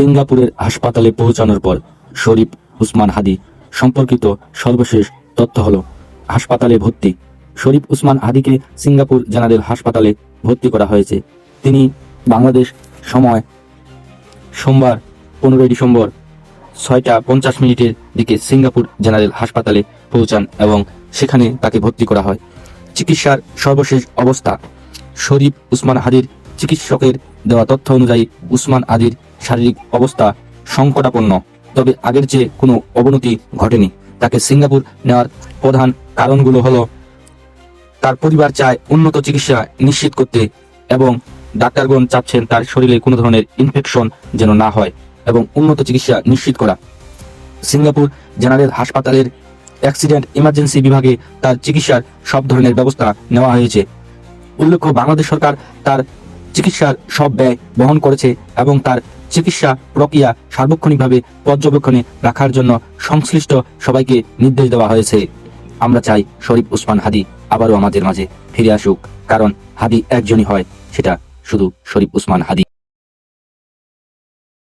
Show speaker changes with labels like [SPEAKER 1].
[SPEAKER 1] সিঙ্গাপুরের হাসপাতালে পৌঁছানোর পর শরীফ উসমান হাদি সম্পর্কিত সর্বশেষ তথ্য হল, হাসপাতালে ভর্তি। শরীফ উসমান হাদিকে সিঙ্গাপুর জেনারেল হাসপাতালে ভর্তি করা হয়েছে। তিনি বাংলাদেশ সময় সোমবার, পনেরোই ডিসেম্বর ছয়টা পঞ্চাশ মিনিটের দিকে সিঙ্গাপুর জেনারেল হাসপাতালে পৌঁছান এবং সেখানে তাকে ভর্তি করা হয়। চিকিৎসার সর্বশেষ অবস্থা, শরীফ উসমান হাদির চিকিৎসকের দেওয়া তথ্য অনুযায়ী উসমান আদির শারীরিক অবস্থা সংকটাপন্ন। তবে আগের চেয়ে কোনো অবনতি ঘটেনি। তাকে সিঙ্গাপুর নেওয়ার প্রধান কারণগুলো হলো, তার পরিবার চায় উন্নত চিকিৎসা নিশ্চিত করতে এবং ডাক্তারগণ চাচ্ছেন তার শরীরে কোনো ধরনের ইনফেকশন যেন না হয় এবং উন্নত চিকিৎসা নিশ্চিত করা। সিঙ্গাপুর জেনারেল হাসপাতালের অ্যাক্সিডেন্ট ইমার্জেন্সি বিভাগে তার চিকিৎসার সব ধরনের ব্যবস্থা নেওয়া হয়েছে। উল্লেখ্য, বাংলাদেশ সরকার তার চিকিৎসার সব ব্যয় বহন করেছে এবং তার চিকিৎসা প্রক্রিয়া সার্বক্ষণিকভাবে পর্যবেক্ষণে রাখার জন্য সংশ্লিষ্ট সবাইকে নির্দেশ দেওয়া হয়েছে। আমরা চাই শরীফ উসমান হাদি আবারও আমাদের মাঝে ফিরে আসুক, কারণ হাদি একজনই হয়, সেটা শুধু শরীফ উসমান হাদি।